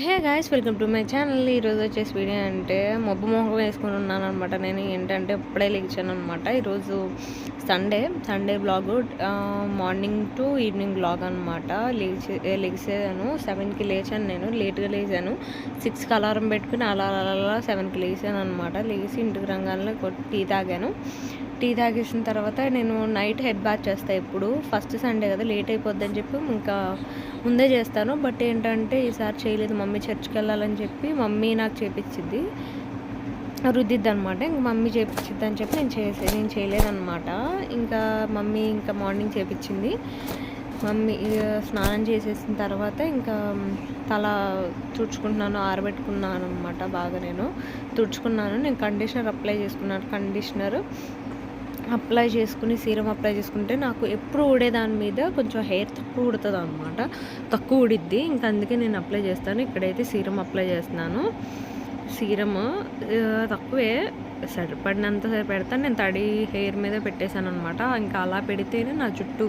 Hey guys welcome to my channel ఈరోజు వచ్చేసి video అంటే మబ్బు మొహం వేసుకుని ఉన్నాను అనమాట నేను ఏంటంటే ఇప్పుడే లేచాను అనమాట ఈరోజు Sunday Sunday vlog morning to evening vlog అనమాట లేచి లేచాను. సెవెన్కి లేచాను నేను. లేట్గా లేచాను. సిక్స్కి అలారం పెట్టుకుని అలా అలా సెవెన్కి లేచాను అనమాట లేచి ఇంటికి రంగాల్లో టీ తాగాను. టీ తాగేసిన తర్వాత నేను నైట్ హెడ్ బాత్ చేస్తాను ఇప్పుడు. ఫస్ట్ సండే కదా లేట్ అయిపోద్ది అని చెప్పి ఇంకా ముందే చేస్తాను. బట్ ఏంటంటే ఈసారి చేయలేదు మమ్మీ చర్చ్కి వెళ్ళాలని చెప్పి మమ్మీ నాకు చేపించింది రుద్దిద్ది అనమాట ఇంక మమ్మీ చేపించిద్ది అని చెప్పి నేను చేసే నేను చేయలేదన్నమాట. ఇంకా మమ్మీ ఇంకా మార్నింగ్ చేపించింది మమ్మీ స్నానం చేసేసిన తర్వాత ఇంకా తల తుడుచుకుంటున్నాను ఆరబెట్టుకున్నాను అనమాట బాగా నేను. తుడుచుకున్నాను నేను కండిషనర్ అప్లై చేసుకున్నాను. కండిషనర్ అప్లై చేసుకుని సీరం అప్లై చేసుకుంటే నాకు ఎప్పుడు ఊడే దాని మీద కొంచెం హెయిర్ తక్కువ ఉడుతుంది అనమాట తక్కువ ఉడిద్ది ఇంకా అందుకే నేను అప్లై చేస్తాను. ఇక్కడైతే సీరం అప్లై చేస్తున్నాను. సీరము తక్కువే. సరిపడినంత పెడతాను. నేను తడి హెయిర్ మీద పెట్టేశాను అనమాట ఇంకా అలా పెడితేనే నా జుట్టు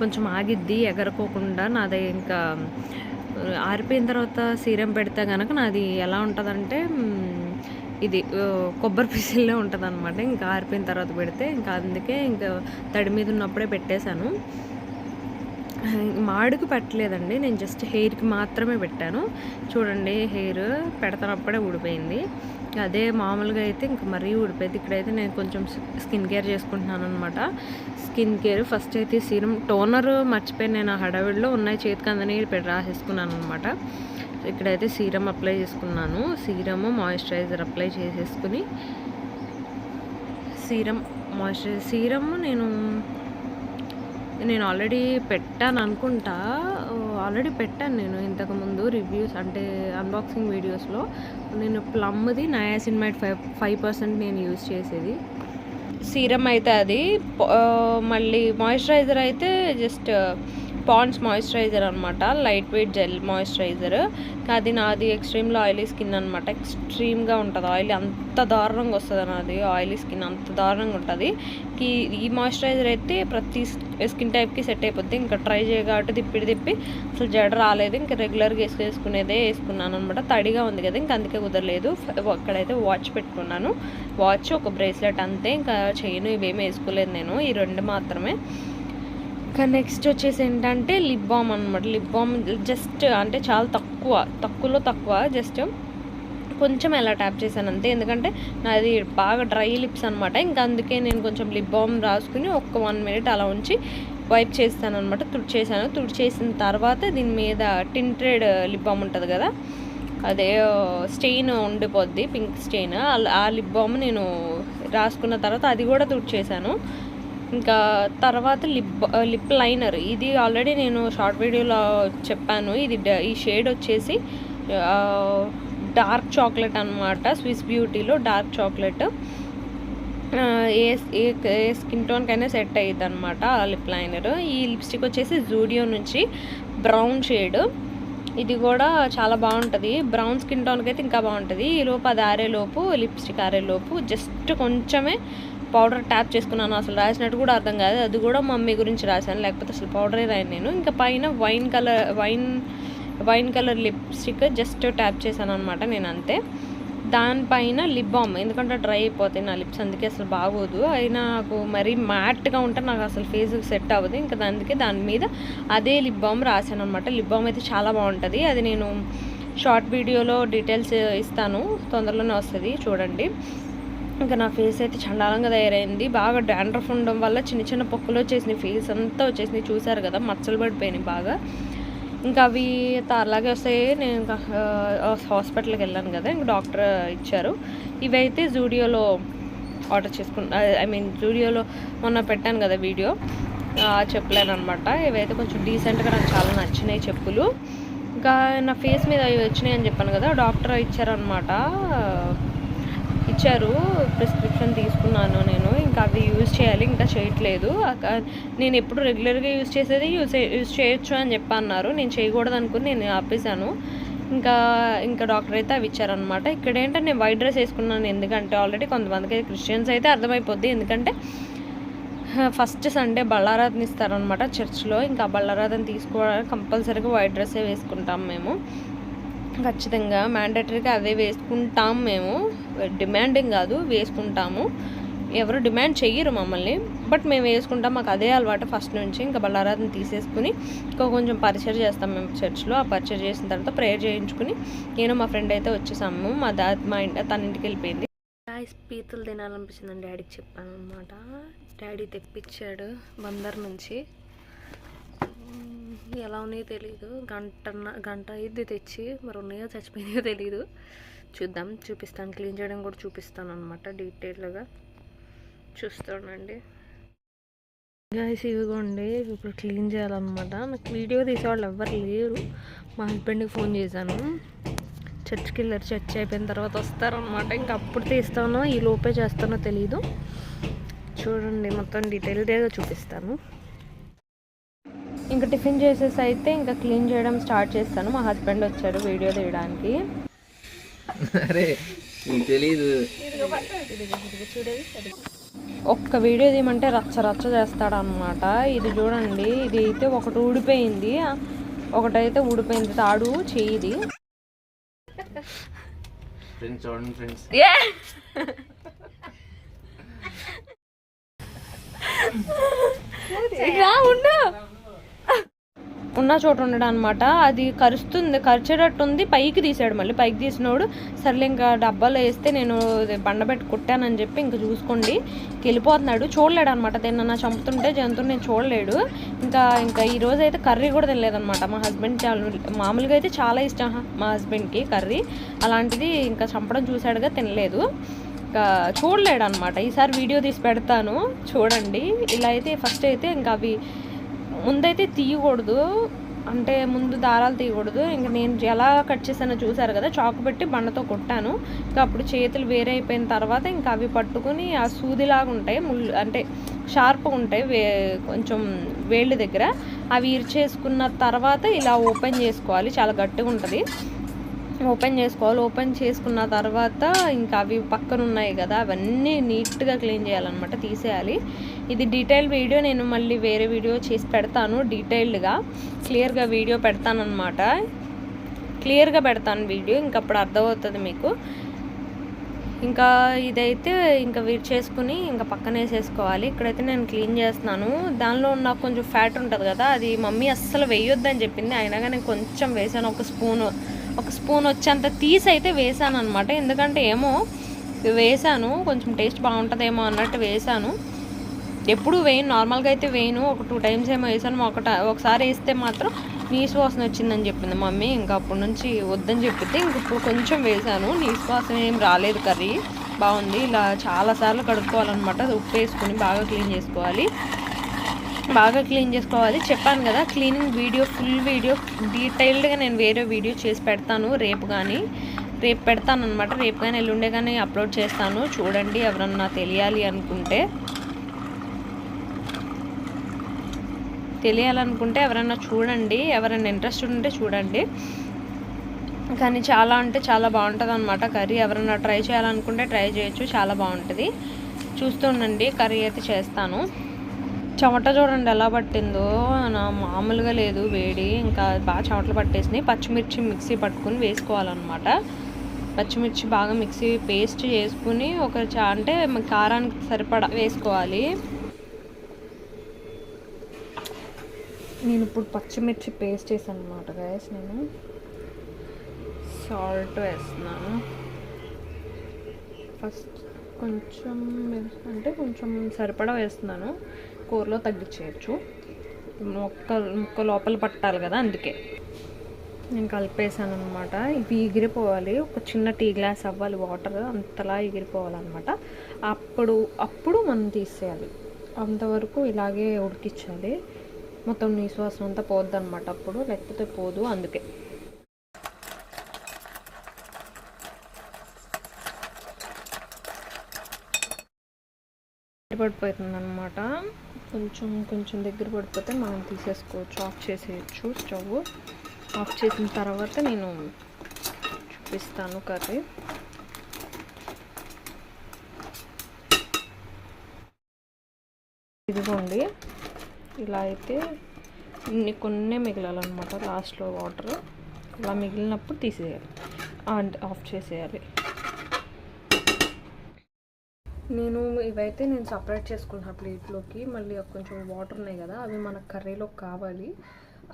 కొంచెం ఆగిద్ది ఎగరకోకుండా. నాది ఇంకా ఆరిపోయిన తర్వాత సీరం పెడితే కనుక నాది ఎలా ఉంటుందంటే ఇది కొబ్బరి పీసుల్లో ఉంటుంది అనమాట ఇంకా ఆరిపోయిన తర్వాత పెడితే ఇంకా అందుకే ఇంకా తడి మీద ఉన్నప్పుడే పెట్టేశాను. మాడుకు పెట్టలేదండి. నేను జస్ట్ హెయిర్కి మాత్రమే పెట్టాను. చూడండి హెయిర్ పెడతానప్పుడే ఊడిపోయింది. అదే మామూలుగా అయితే ఇంకా మరీ ఊడిపోయింది. ఇక్కడైతే నేను కొంచెం స్కిన్ కేర్ చేసుకుంటున్నాను అనమాట స్కిన్ కేర్ ఫస్ట్ అయితే సీరం టోనర్ మర్చిపోయి నేను. హడావిడిలో ఉన్నాయి. చేతికి అందని రాసేసుకున్నాను అనమాట ఇక్కడైతే సీరం అప్లై చేసుకున్నాను. సీరము మాయిశ్చరైజర్ అప్లై చేసేసుకుని సీరం మాయిశ్చరైజర్ సీరము నేను నేను ఆల్రెడీ పెట్టాను అనుకుంటా. ఆల్రెడీ పెట్టాను నేను ఇంతకుముందు రివ్యూస్ అంటే అన్బాక్సింగ్ వీడియోస్లో నేను ప్లమ్ది నయాసిన్మైట్ ఫైవ్ ఫైవ్ పర్సెంట్ నేను యూజ్ చేసేది. సీరం అయితే అది. మళ్ళీ మాయిశ్చరైజర్ అయితే జస్ట్ పాండ్స్ మాయిశ్చరైజర్ అనమాట లైట్ వెయిట్ జెల్ మాయిశ్చరైజర్. అది నాది ఎక్స్ట్రీమ్లో ఆయిలీ స్కిన్ అనమాట ఎక్స్ట్రీమ్గా ఉంటుంది. ఆయిల్ అంత దారుణంగా వస్తుంది నాది. ఆయిలీ స్కిన్ అంత దారుణంగా ఉంటుంది. ఈ ఈ మాయిశ్చరైజర్ అయితే ప్రతి స్కిన్ టైప్కి సెట్ అయిపోద్ది. ఇంకా ట్రై చేయగాబట్టి తిప్పి తిప్పి అసలు జడ రాలేదు. ఇంకా రెగ్యులర్గా వేసుకునేదే వేసుకున్నాను అనమాట తడిగా ఉంది కదా ఇంకా అందుకే కుదరలేదు. అక్కడైతే వాచ్ పెట్టుకున్నాను. వాచ్ ఒక బ్రేస్లెట్ అంతే. ఇంకా చేయను ఇవేమీ వేసుకోలేదు నేను. ఈ రెండు మాత్రమే. ఇంకా నెక్స్ట్ వచ్చేసి ఏంటంటే లిప్ బామ్ అనమాట లిప్ బామ్ జస్ట్ అంటే చాలా తక్కువ తక్కువలో తక్కువ. జస్ట్ కొంచెం ఎలా ట్యాప్ చేశాను అంతే. ఎందుకంటే నాది బాగా డ్రై లిప్స్ అనమాట ఇంకా అందుకే నేను కొంచెం లిప్ బామ్ రాసుకుని ఒక వన్ మినిట్ అలా ఉంచి వైప్ చేస్తాను అనమాట తుడిచేసాను తుడిచేసిన తర్వాత దీని మీద టింటెడ్ లిప్ బామ్ ఉంటుంది కదా అదే స్టెయిన్ ఉండిపోద్ది పింక్ స్టెయిన్ ఆ లిప్ బామ్ నేను రాసుకున్న తర్వాత అది కూడా తుడిచేసాను ఇంకా తర్వాత లిప్ లిప్ లైనర్. ఇది ఆల్రెడీ నేను షార్ట్ వీడియోలో చెప్పాను. ఇది ఈ షేడ్ వచ్చేసి డార్క్ చాక్లెట్ అనమాట స్విస్ బ్యూటీలో డార్క్ చాక్లెట్. ఏ ఏ స్కిన్ టోన్కైనా సెట్ అయ్యిద్ది అనమాట ఆ లిప్ లైనర్. ఈ లిప్స్టిక్ వచ్చేసి జూడియో నుంచి బ్రౌన్ షేడ్. ఇది కూడా చాలా బాగుంటుంది. బ్రౌన్ స్కిన్ టోన్కి అయితే ఇంకా బాగుంటుంది. ఈ లోపు అది ఆరేలోపు లిప్స్టిక్ ఆరేలోపు. జస్ట్ కొంచెమే పౌడర్ ట్యాప్ చేసుకున్నాను. అసలు రాసినట్టు కూడా అర్థం కాదు. అది కూడా మమ్మీ గురించి రాశాను. లేకపోతే అసలు పౌడరే రాయను నేను. ఇంకా పైన wine colour wine wine colour lipstick just tap చేశాను అనమాట నేను అంతే. దానిపైన లిప్ బామ్ ఎందుకంటే డ్రై అయిపోతాయి నా లిప్స్ అందుకే అసలు బాగోదు. అయినా నాకు మరీ మ్యాట్గా ఉంటే నాకు అసలు ఫేస్ సెట్ అవ్వదు. ఇంకా అందుకే దాని మీద అదే లిప్ బామ్ రాశాను అనమాట లిప్ బామ్ అయితే చాలా బాగుంటుంది. అది నేను షార్ట్ వీడియోలో డీటెయిల్స్ ఇస్తాను. తొందరలోనే వస్తుంది. చూడండి. ఇంకా నా ఫేస్ అయితే చండాలంగా తయారైంది. బాగా డాండ్రఫ్ ఉండడం వల్ల చిన్న చిన్న పొక్కులు వచ్చేసినాయి. ఫేస్ అంతా వచ్చేసినాయి. చూసారు కదా మచ్చలు పడిపోయినాయి బాగా. ఇంకా అవి అలాగే వస్తాయి. నేను ఇంకా హాస్పిటల్కి వెళ్ళాను కదా ఇంకా డాక్టర్ ఇచ్చారు. ఇవైతే జూడియోలో ఆర్డర్ చేసుకున్నా ఐ మీన్ జూడియోలో మొన్న పెట్టాను కదా వీడియో చెప్పలేను అనమాట ఇవైతే కొంచెం డీసెంట్గా నాకు చాలా నచ్చినాయి చెప్పులు. ఇంకా నా ఫేస్ మీద అవి వచ్చినాయి అని చెప్పాను కదా డాక్టర్ ఇచ్చారనమాట ఇచ్చారు ప్రిస్క్రిప్షన్ తీసుకున్నాను నేను. ఇంకా అవి యూజ్ చేయాలి ఇంకా చేయట్లేదు. నేను ఎప్పుడు రెగ్యులర్గా యూజ్ చేసేది యూజ్ యూజ్ చేయొచ్చు అని చెప్పి అన్నారు నేను చేయకూడదు అనుకుని నేను ఆపేసాను ఇంకా ఇంకా డాక్టర్ అయితే అవి ఇచ్చారనమాట ఇక్కడ ఏంటంటే నేను వైట్ డ్రెస్ వేసుకున్నాను ఎందుకంటే ఆల్రెడీ కొంతమందికి క్రిస్టియన్స్ అయితే అర్థమైపోద్ది. ఎందుకంటే ఫస్ట్ సండే బళ్ళారాధన ఇస్తారనమాట చర్చ్లో ఇంకా బళ్ళారాధన తీసుకోవడానికి కంపల్సరీగా వైట్ డ్రెస్సే వేసుకుంటాం మేము. ఖచ్చితంగా మ్యాండేటరీగా అవే వేసుకుంటాం మేము. డిమాండింగ్ కాదు వేసుకుంటాము. ఎవరు డిమాండ్ చెయ్యరు మమ్మల్ని. బట్ మేము వేసుకుంటాం మాకు అదే అలవాటు ఫస్ట్ నుంచి. ఇంకా బల్లారాధన తీసేసుకుని ఇంకా కొంచెం పరిచయం చేస్తాం మేము చర్చ్లో. ఆ పరిచయం చేసిన తర్వాత ప్రేయర్ చేయించుకుని నేను మా ఫ్రెండ్ అయితే వచ్చేసాము. మా దా మా ఇంటి తన ఇంటికి వెళ్ళిపోయింది. రైస్ పీతలు తినాలనిపించిందని డాడీకి చెప్పాను అనమాట డాడీ తెప్పించాడు బందర్ నుంచి. ఎలా ఉన్నాయో తెలియదు గంట గంట అయింది తెచ్చి. మరి ఉన్నాయో చచ్చిపోయినాయో తెలియదు చూద్దాం చూపిస్తాను. క్లీన్ చేయడం కూడా చూపిస్తాను అనమాట డీటెయిల్గా చూస్తానండి. గాయస్ ఇదిగోండి ఇప్పుడు క్లీన్ చేయాలన్నమాట. నాకు వీడియో తీసేవాళ్ళు ఎవ్వరు లేరు. మా హస్బెండ్కి ఫోన్ చేశాను. చర్చ్కి వెళ్ళారు. చర్చ్ అయిపోయిన తర్వాత వస్తారనమాట ఇంకా అప్పుడు తీస్తానో ఈ లోపే చేస్తానో తెలీదు. చూడండి మొత్తం డీటెయిల్గా చూపిస్తాను. ఇంకా టిఫిన్ చేసేసి అయితే ఇంకా క్లీన్ చేయడం స్టార్ట్ చేస్తాను. మా హస్బెండ్ వచ్చారు వీడియో తీయడానికి. అరే నీకు తెలీదు. ఒక్క వీడియో తీయమంటే రచ్చ రచ్చ చేస్తాడు అనమాట ఇది చూడండి ఇది అయితే ఒకటి ఊడిపోయింది. ఒకటైతే ఊడిపోయింది. తాడు చేయిది. ఫ్రెండ్స్ చూడండి ఫ్రెండ్స్ ఉన్న చోట ఉండడం అనమాట అది కరుస్తుంది కరిచేటట్టుంది పైకి తీసాడు మళ్ళీ. పైకి తీసినోడు సర్లే ఇంకా డబ్బాలో వేస్తే నేను బండబెట్టి కుట్టానని చెప్పి ఇంకా చూసుకోండి. వెళ్ళిపోతున్నాడు. చూడలేడు అనమాట దేన్న చంపుతుంటే జంతువుని నేను చూడలేడు. ఇంకా ఇంకా ఈరోజు అయితే కర్రీ కూడా తినలేదనమాట. మా హస్బెండ్ మామూలుగా అయితే చాలా ఇష్టం మా హస్బెండ్కి కర్రీ. అలాంటిది ఇంకా చంపడం చూశాడుగా తినలేదు. ఇంకా చూడలేడు అనమాట ఈసారి వీడియో తీసి పెడతాను. చూడండి. ఇలా అయితే ఫస్ట్ అయితే ఇంకా అవి ముందైతే తీయకూడదు. అంటే ముందు దారాలు తీయకూడదు. ఇంక నేను ఎలా కట్ చేశానో చూసారు కదా చాకు పెట్టి బండతో కొట్టాను. ఇంకా అప్పుడు చేతులు వేరే అయిపోయిన తర్వాత ఇంకా అవి పట్టుకుని ఆ సూదిలాగా ఉంటాయి. ముళ్ళు అంటే షార్ప్గా ఉంటాయి వే కొంచెం వేళ్ళ దగ్గర. అవి ఇరిచేసుకున్న తర్వాత ఇలా ఓపెన్ చేసుకోవాలి. చాలా గట్టిగా ఉంటుంది. ఓపెన్ చేసుకోవాలి. ఓపెన్ చేసుకున్న తర్వాత ఇంకా అవి పక్కన ఉన్నాయి కదా అవన్నీ నీట్గా క్లీన్ చేయాలన్నమాట తీసేయాలి. ఇది డీటెయిల్ వీడియో నేను మళ్ళీ వేరే వీడియో చేసి పెడతాను డీటెయిల్డ్గా. క్లియర్గా వీడియో పెడతానమాట క్లియర్గా పెడతాను వీడియో ఇంకా అప్పుడు అర్థమవుతుంది మీకు. ఇంకా ఇదైతే ఇంకా వీట్ చేసుకుని ఇంకా పక్కన వేసేసుకోవాలి. ఇక్కడైతే నేను క్లీన్ చేస్తున్నాను. దానిలో నాకు కొంచెం ఫ్యాట్ ఉంటుంది కదా అది మమ్మీ అస్సలు వేయొద్దని చెప్పింది. అయినా కానీ కొంచెం వేసాను ఒక స్పూన్. ఒక స్పూన్ వచ్చేంత తీసి అయితే వేసాను అనమాట ఎందుకంటే ఏమో వేసాను కొంచెం టేస్ట్ బాగుంటుందేమో అన్నట్టు వేసాను. ఎప్పుడు వేయను నార్మల్గా అయితే వేయను. ఒక టూ టైమ్స్ ఏమో వేసాను. ఒకట ఒకసారి వేస్తే మాత్రం నీసు వాసన వచ్చిందని చెప్పింది మమ్మీ. ఇంకా అప్పటి నుంచి వద్దని చెప్పితే ఇంక ఇప్పుడు కొంచెం వేసాను. నీసు వాసన ఏం రాలేదు కర్రీ. బాగుంది. ఇలా చాలాసార్లు కడుక్కోవాలన్నమాట. ఉప్పు వేసుకొని బాగా క్లీన్ చేసుకోవాలి. బాగా క్లీన్ చేసుకోవాలి. చెప్పాను కదా క్లీనింగ్ వీడియో ఫుల్ వీడియో డీటెయిల్డ్గా నేను వేరే వీడియో చేసి పెడతాను. రేపు కానీ రేపు పెడతాను అనమాట రేపు కానీ ఎల్లుండే కానీ అప్లోడ్ చేస్తాను. చూడండి ఎవరన్నా తెలియాలి అనుకుంటే. తెలియాలనుకుంటే ఎవరైనా చూడండి. ఎవరైనా ఇంట్రెస్ట్ ఉంటే చూడండి. కానీ చాలా అంటే చాలా బాగుంటుంది అనమాట కర్రీ. ఎవరైనా ట్రై చేయాలనుకుంటే ట్రై చేయొచ్చు. చాలా బాగుంటుంది. చూస్తూ ఉండండి. కర్రీ అయితే చేస్తాను. చెమట చూడండి ఎలా పట్టిందో. నా మామూలుగా లేదు వేడి. ఇంకా బాగా చెమటలు పట్టేసినాయి. పచ్చిమిర్చి మిక్సీ పట్టుకుని వేసుకోవాలన్నమాట. పచ్చిమిర్చి బాగా మిక్సీ పేస్ట్ చేసుకుని ఒక చా అంటే కారానికి సరిపడా వేసుకోవాలి. నేను ఇప్పుడు పచ్చిమిర్చి పేస్ట్ చేశాను అనమాట గైస్ నేను. సాల్ట్ వేస్తున్నాను. ఫస్ట్ కొంచెం అంటే కొంచెం సరిపడా వేస్తున్నాను. కూరలో తగ్గించేయచ్చు. మొక్క ముక్క లోపల పట్టాలి కదా అందుకే. నేను కలిపేసాను అనమాట ఇవి ఎగిరిపోవాలి. ఒక చిన్న టీ గ్లాస్ అవ్వాలి వాటర్. అంతలా ఎగిరిపోవాలన్నమాట. అప్పుడు అప్పుడు మనం తీసేయాలి. అంతవరకు ఇలాగే ఉడికించాలి. మొత్తం నిశ్వాసం అంతా పోద్ది అనమాట అప్పుడు. లేకపోతే పోదు అందుకే. పడిపోతుంది అనమాట కొంచెం కొంచెం దగ్గర పడిపోతే మనం తీసేసుకోవచ్చు. ఆఫ్ చేసేయచ్చు స్టవ్. ఆఫ్ చేసిన తర్వాత నేను చూపిస్తాను కర్రీ. ఇదిగోండి. ఇలా అయితే ఇన్ని కొన్ని మిగలాలన్నమాట. లాస్ట్లో వాటర్ అలా మిగిలినప్పుడు తీసేయాలి. ఆఫ్ చేసేయాలి. నేను ఇవైతే నేను సపరేట్ చేసుకుంటున్నా ప్లేట్లోకి మళ్ళీ కొంచెం వాటర్ ఉన్నాయి కదా అవి మన కర్రీలో కావాలి.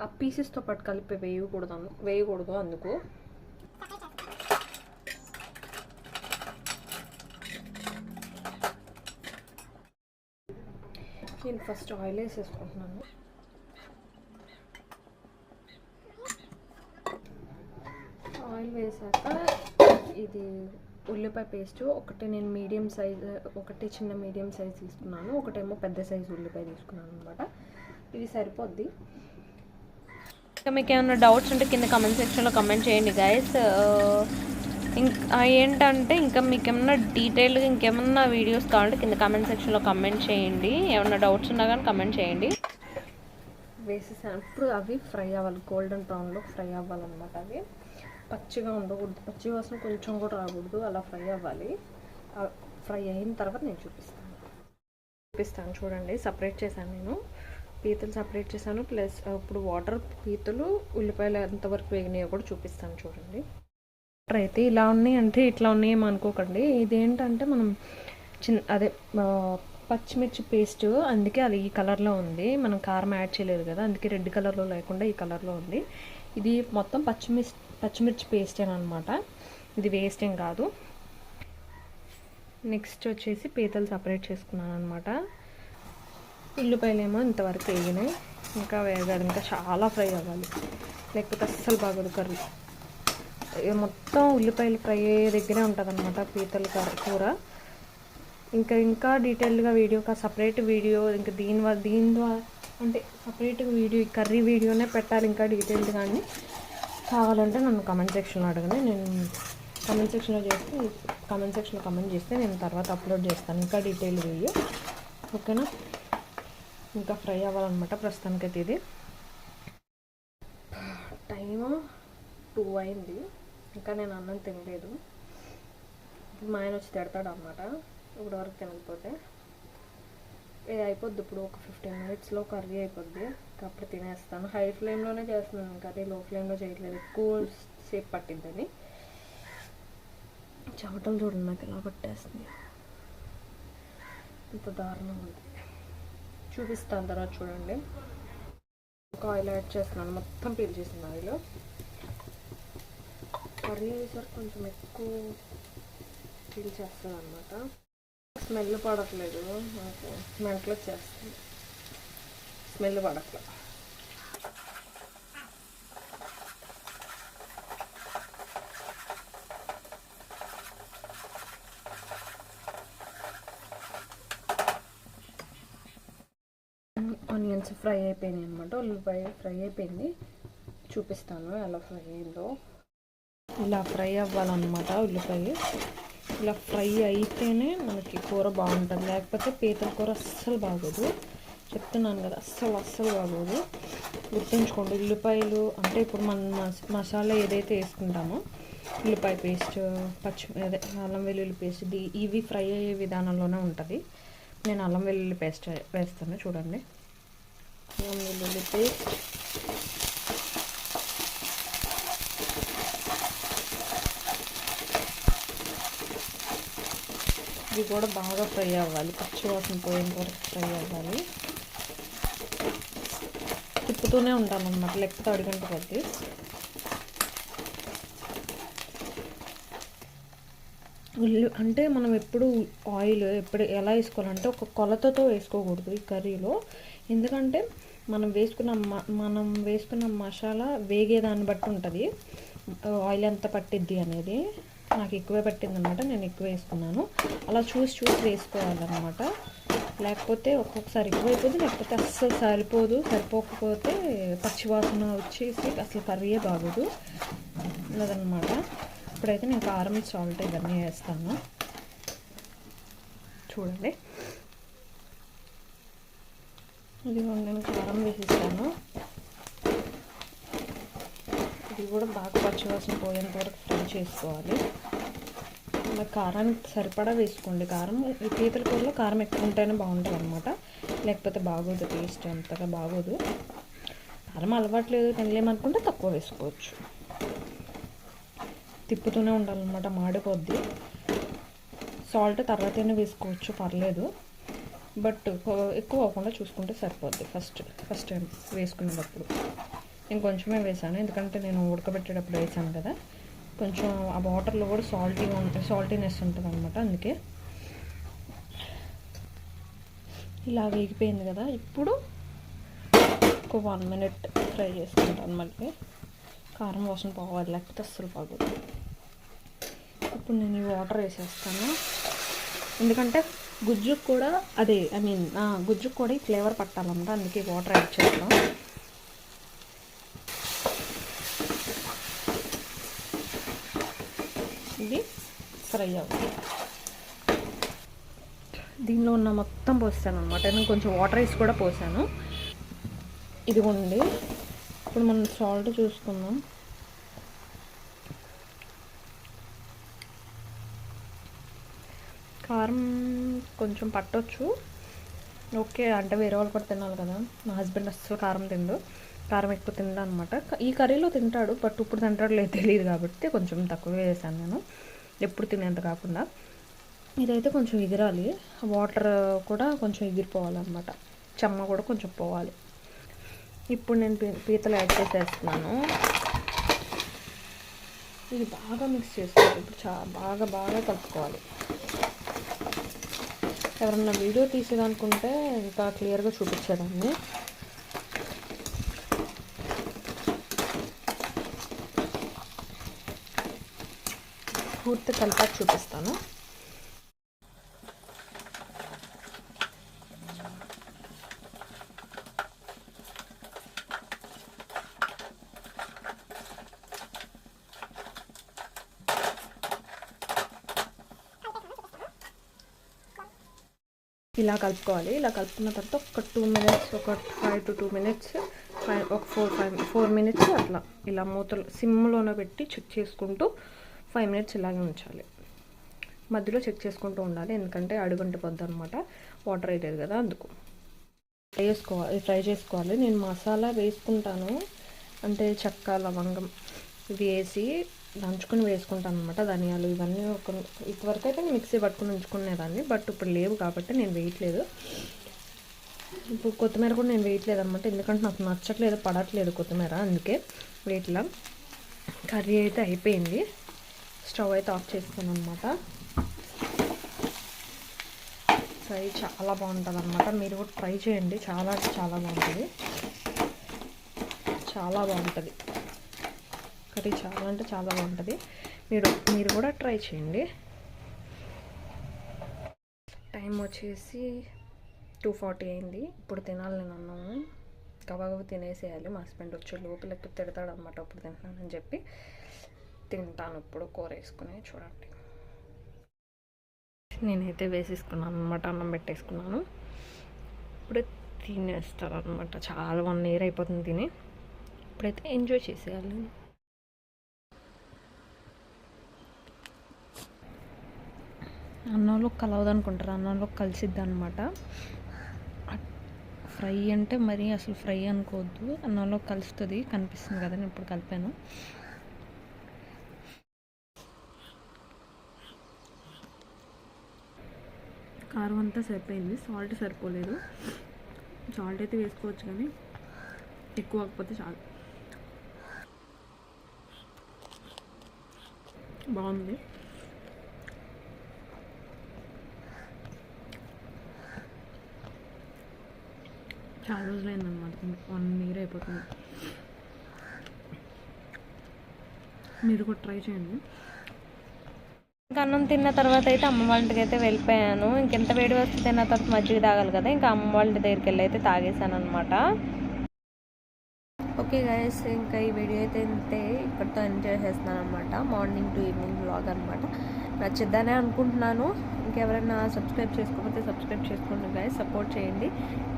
ఆ పీసెస్తో పాటు కలిపి వేయకూడదు వేయకూడదు అందుకు. నేను ఫస్ట్ ఆయిల్ వేసేసుకుంటున్నాను. ఆయిల్ వేసాక ఇది ఉల్లిపాయ పేస్ట్ ఒకటి నేను మీడియం సైజ్ ఒకటి చిన్న మీడియం సైజ్ తీసుకున్నాను ఒకటేమో పెద్ద సైజ్ ఉల్లిపాయ తీసుకున్నాను అనమాట ఇది సరిపోద్ది. ఇంకా మీకు ఏమైనా డౌట్స్ ఉంటే కింద కమెంట్ సెక్షన్లో కమెంట్ చేయండి గైస్ uh, ఇంకా ఏంటంటే ఇంకా మీకు ఏమన్నా డీటెయిల్గా ఇంకేమన్నా వీడియోస్ కావాలంటే కింద కమెంట్ సెక్షన్లో కమెంట్ చేయండి. ఏమన్నా డౌట్స్ ఉన్నా కానీ కమెంట్ చేయండి. వేసేసాను. ఇప్పుడు అవి ఫ్రై అవ్వాలి. గోల్డెన్ బ్రౌన్లో ఫ్రై అవ్వాలన్నమాట అవి. పచ్చిగా ఉండకూడదు. పచ్చి వాసన కొంచెం కూడా రాకూడదు. అలా ఫ్రై అవ్వాలి. ఫ్రై అయిన తర్వాత నేను చూపిస్తాను. చూపిస్తాను. చూడండి. సపరేట్ చేశాను నేను. పీతలు సపరేట్ చేశాను. ప్లస్ ఇప్పుడు వాటర్ పీతలు ఉల్లిపాయలు ఎంతవరకు వేగినాయో కూడా చూపిస్తాను చూడండి. వాటర్ అయితే ఇలా ఉన్నాయి అంటే ఇట్లా ఉన్నాయి అనుకోకండి. ఇదేంటంటే మనం చిన్న అదే పచ్చిమిర్చి పేస్ట్. అందుకే అది ఈ కలర్లో ఉంది. మనం కారం యాడ్ చేయలేదు కదా. అందుకే రెడ్ కలర్లో లేకుండా ఈ కలర్లో ఉంది. ఇది మొత్తం పచ్చిమిర్చి పచ్చిమిర్చి పేస్ట్ అనమాట ఇది వేస్ట్ ఏం కాదు. నెక్స్ట్ వచ్చేసి పీతలు సపరేట్ చేసుకున్నాను అనమాట ఉల్లిపాయలు ఏమో ఇంతవరకు వేగినాయి ఇంకా వేగాలి ఇంకా చాలా ఫ్రై అవ్వాలి. లేకపోతే అస్సలు బాగోదు కర్రీ. మొత్తం ఉల్లిపాయలు ఫ్రై అయ్యే దగ్గరే ఉంటుంది అనమాట పీతల కర్రీ కూర. ఇంకా ఇంకా డీటెయిల్గా వీడియో సపరేట్ వీడియో ఇంకా దీని వల్ల దీని ద్వారా అంటే సపరేట్ వీడియో కర్రీ వీడియోనే పెట్టాలి ఇంకా డీటెయిల్డ్ కానీ కావాలంటే నన్ను కమెంట్ సెక్షన్లో అడగండి. నేను కమెంట్ సెక్షన్లో చేస్తే కమెంట్ సెక్షన్లో కమెంట్ చేస్తే నేను తర్వాత అప్లోడ్ చేస్తాను. ఇంకా డీటెయిల్ వీడియో ఓకేనా ఇంకా ఫ్రై అవ్వాలన్నమాట ప్రస్తుతానికైతే ఇది. టైము టూ అయింది. ఇంకా నేను అన్నం తినలేదు. మా ఆయన వచ్చి తిడతాడు అనమాట ఇప్పుడు వరకు తినకపోతే. ఇది అయిపోద్ది ఇప్పుడు ఒక ఫిఫ్టీన్ మినిట్స్లో కర్రీ అయిపోద్ది. అప్పుడు తినేస్తాను. హై ఫ్లేమ్లోనే చేస్తున్నాను కర్రీ లో ఫ్లేమ్లో చేయట్లేదు. ఎక్కువ సేపు పట్టిద్దని. చెమటలు చూడండి నాకు ఎలా పట్టేస్తుంది. ఇంత దారుణం ఉంది. చూపిస్తాను తర్వాత చూడండి. ఒక ఆయిల్ యాడ్ చేస్తున్నాను. మొత్తం పీల్ చేసిన ఆయిల్ కర్రీ వేసరికి కొంచెం ఎక్కువ పీల్ చేస్తుంది అనమాట స్మెల్ పడట్లేదు. నాకు మెంటలో చేస్తుంది. స్మెల్ పడట్లేదు ఆనియన్స్ ఫ్రై అయిపోయినాయి అనమాట ఉల్లిపాయ ఫ్రై అయిపోయింది. చూపిస్తాను ఎలా ఫ్రై అయిందో. ఇలా ఫ్రై అవ్వాలన్నమాట ఉల్లిపాయ. ఇలా ఫ్రై అయితేనే మనకి కూర బాగుంటుంది. లేకపోతే పీతల కూర అస్సలు బాగోదు. చెప్తున్నాను కదా అస్సలు అస్సలు బాగోదు. గుర్తుంచుకోండి ఉల్లిపాయలు అంటే ఇప్పుడు మనం మసాలా ఏదైతే వేసుకుంటామో ఉల్లిపాయ పేస్ట్ పచ్చి అదే అల్లం వెల్లుల్లి పేస్ట్ ఇది ఇవి ఫ్రై అయ్యే విధానంలోనే ఉంటుంది. నేను అల్లం వెల్లుల్లి పేస్ట్ వేస్తాను చూడండి. అల్లం వెల్లుల్లి పేస్ట్. ఇది కూడా బాగా ఫ్రై అవ్వాలి. పచ్చి వాసన పోయేంత వరకు ఫ్రై అవ్వాలి. తిప్పుతూనే ఉంటామన్నమాట లెక్కతో అడిగంట కొద్ది. ఉల్లి అంటే మనం ఎప్పుడు ఆయిల్ ఎప్పుడు ఎలా వేసుకోవాలంటే ఒక కొలతతో వేసుకోకూడదు ఈ కర్రీలో. ఎందుకంటే మనం వేసుకున్న మ- మనం వేసుకున్న మసాలా వేగే దాన్ని బట్టి ఉంటుంది. ఆయిల్ ఎంత పట్టిద్ది అనేది. నాకు ఎక్కువే పట్టిందనమాట నేను ఎక్కువ వేసుకున్నాను. అలా చూసి చూసి వేసుకోవాలన్నమాట. లేకపోతే ఒక్కొక్కసారి ఎక్కువ అయిపోద్ది లేకపోతే అస్సలు సరిపోదు. సరిపోకపోతే పచ్చివాసన వచ్చేసి అసలు కర్రీయే బాగోదు. అదనమాట ఇప్పుడైతే నేను కారం సాల్ట్ ఇవన్నీ వేస్తాను. చూడండి. ఇది నేను కారం వేసేస్తాను ఇది కూడా బాగా పచ్చివాసన పోయేంత వరకు చేసుకోవాలి. మరి కారానికి సరిపడా వేసుకోండి. కారం ఈ పీతల కూరలో కారం ఎక్కువ ఉంటేనే బాగుంటుంది అనమాట లేకపోతే బాగోదు టేస్ట్ అంతగా బాగోదు. కారం అలవాట్లేదు తినలేమనుకుంటే తక్కువ వేసుకోవచ్చు. తిప్పుతూనే ఉండాలన్నమాట మాడిపోద్ది. సాల్ట్ తర్వాతనే వేసుకోవచ్చు పర్లేదు. బట్ ఎక్కువ అవ్వకుండా చూసుకుంటే సరిపోద్ది. ఫస్ట్ ఫస్ట్ టైం వేసుకునేటప్పుడు. నేను కొంచెమే వేసాను. ఎందుకంటే నేను ఉడకబెట్టేటప్పుడు వేసాను కదా. కొంచెం ఆ వాటర్లో కూడా సాల్టీగా ఉంటుంది సాల్టీనెస్ ఉంటుంది అనమాట అందుకే. ఇలా వేగిపోయింది కదా ఇప్పుడు ఒక వన్ మినిట్ ఫ్రై చేసుకుంటాను మళ్ళీ కారం వాసన పోవాలి లేకపోతే అస్సలు బాగోదు. ఇప్పుడు నేను ఈ వాటర్ వేసేస్తాను. ఎందుకంటే గుజ్జుకు కూడా అదే ఐ మీన్ గుజ్జుకు కూడా ఈ ఫ్లేవర్ పట్టాలన్నమాట అందుకే వాటర్ యాడ్ చేస్తాను ఇది ఫ్రై అవుతుంది దీనిలో ఉన్న మొత్తం పోస్తాను అనమాట నేను కొంచెం వాటర్ వేసి కూడా పోసాను. ఇదిగోండి. ఇప్పుడు మనం సాల్ట్ చూసుకుందాం. కారం కొంచెం పట్టొచ్చు. ఓకే అంటే వేరే వాళ్ళు కూడా తినాలి కదా. మా హస్బెండ్ అస్సలు కారం తిండు కారం ఎక్కువ తిండా అనమాట ఈ కర్రీలో తింటాడు బట్ ఇప్పుడు తింటాడు లేదు తెలియదు కాబట్టి కొంచెం తక్కువే వేసాను నేను. ఎప్పుడు తినేంత కాకుండా ఇదైతే కొంచెం ఎగిరాలి. వాటర్ కూడా కొంచెం ఎగిరిపోవాలన్నమాట. చెమ్మ కూడా కొంచెం పోవాలి. ఇప్పుడు నేను పీతలు యాడ్ చేసేస్తున్నాను. ఇది బాగా మిక్స్ చేసుకోవాలి. ఇప్పుడు చా బాగా బాగా కలుపుకోవాలి. ఎవరన్నా వీడియో తీసేదనుకుంటే ఇంకా క్లియర్గా చూపించేదాన్ని. పూర్తి కలిపాక చూపిస్తాను. ఇలా కలుపుకోవాలి. ఇలా కలుపుకున్న తర్వాత ఒక టూ మినిట్స్ ఒక five to two minutes five ఒక ఫోర్ ఫైవ్ ఫోర్ మినిట్స్ అట్లా. ఇలా మూతలు సిమ్లోనే పెట్టి చెక్ చేసుకుంటూ ఫైవ్ మినిట్స్ ఇలాగే ఉంచాలి. మధ్యలో చెక్ చేసుకుంటూ ఉండాలి. ఎందుకంటే అడుగంటి పొద్దు అనమాట వాటర్ వేయలేదు కదా అందుకు. ఫ్రై చేసుకోవాలి ఫ్రై చేసుకోవాలి. నేను మసాలా వేసుకుంటాను. అంటే చెక్క లవంగం ఇవి వేసి దంచుకుని వేసుకుంటాను అనమాట ధనియాలు ఇవన్నీ ఒక ఇదివరకు అయితే నేను మిక్సీ పట్టుకుని ఉంచుకునేదాన్ని. బట్ ఇప్పుడు లేవు కాబట్టి నేను వేయట్లేదు. ఇప్పుడు కొత్తిమీర కూడా నేను వేయట్లేదు అనమాట ఎందుకంటే నాకు నచ్చట్లేదు పడట్లేదు కొత్తిమీర. అందుకే వేయట్లా. కర్రీ అయితే అయిపోయింది. స్టవ్ అయితే ఆఫ్ చేస్తాను అనమాట ఫ్రై చాలా బాగుంటుంది అనమాట మీరు కూడా ట్రై చేయండి. చాలా చాలా బాగుంటుంది. చాలా బాగుంటుంది. కర్రీ చాలా అంటే చాలా బాగుంటుంది. మీరు మీరు కూడా ట్రై చేయండి. టైం వచ్చేసి టూ ఫార్టీ అయింది. ఇప్పుడు తినాలి నేను అన్నాము గబగబ తినేసేయాలి. మా హస్బెండ్ వచ్చే లోపల తిడతాడు అనమాట అప్పుడు తింటున్నానని చెప్పి. తింటాను ఇప్పుడు కూర వేసుకుని చూడండి. నేనైతే వేసేసుకున్నాను అనమాట అన్నం పెట్టేసుకున్నాను. ఇప్పుడు తినేస్తారు అనమాట చాలా వన్ ఇయర్ అయిపోతుంది తిని. ఇప్పుడైతే ఎంజాయ్ చేసేయాలి. అన్నంలో కలవదనుకుంటారు అన్నంలో కలిసిద్ది అనమాట ఫ్రై అంటే మరీ అసలు ఫ్రై అనుకోవద్దు. అన్నంలో కలుస్తుంది కనిపిస్తుంది కదా నేను ఇప్పుడు కలిపాను. కారం అంతా సరిపోయింది. సాల్ట్ సరిపోలేదు. సాల్ట్ అయితే వేసుకోవచ్చు కానీ ఎక్కువ కాకపోతే చాలు. బాగుంది. చాలా రోజులైందనమాట వన్ ఇయర్ అయిపోతుంది. మీరు కూడా ట్రై చేయండి. ఇంకా అన్నం తిన్న తర్వాత అయితే అమ్మ వాళ్ళకి అయితే వెళ్ళిపోయాను. ఇంకెంత వేడి వస్తే తిన్న తర్వాత మజ్జిగ తాగాలి కదా ఇంకా అమ్మ వాళ్ళ దగ్గరికి వెళ్ళి అయితే తాగేసాను అనమాట ఓకే గైస్ ఇంకా ఈ వీడియో అయితే ఇంతే. ఇక్కడితో ఎంజాయ్ చేస్తున్నాను అనమాట మార్నింగ్ టు ఈవినింగ్ బ్లాగ్ అనమాట నచ్చిద్దానే అనుకుంటున్నాను. ఇంకెవరైనా సబ్స్క్రైబ్ చేసుకోకపోతే సబ్స్క్రైబ్ చేసుకోండి గైస్ సపోర్ట్ చేయండి.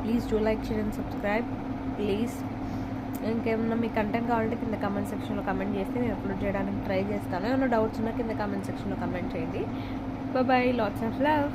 ప్లీజ్ డూ లైక్ చేయండి సబ్స్క్రైబ్ ప్లీజ్ ఇంకేమన్నా మీ కంటెంట్ కావాలంటే కింద కమెంట్ సెక్షన్లో కమెంట్ చేస్తే నేను అప్లోడ్ చేయడానికి ట్రై చేస్తాను. ఏమైనా డౌట్స్ ఉన్నా కింద కమెంట్ సెక్షన్లో కమెంట్ చేయండి. Bye lots of love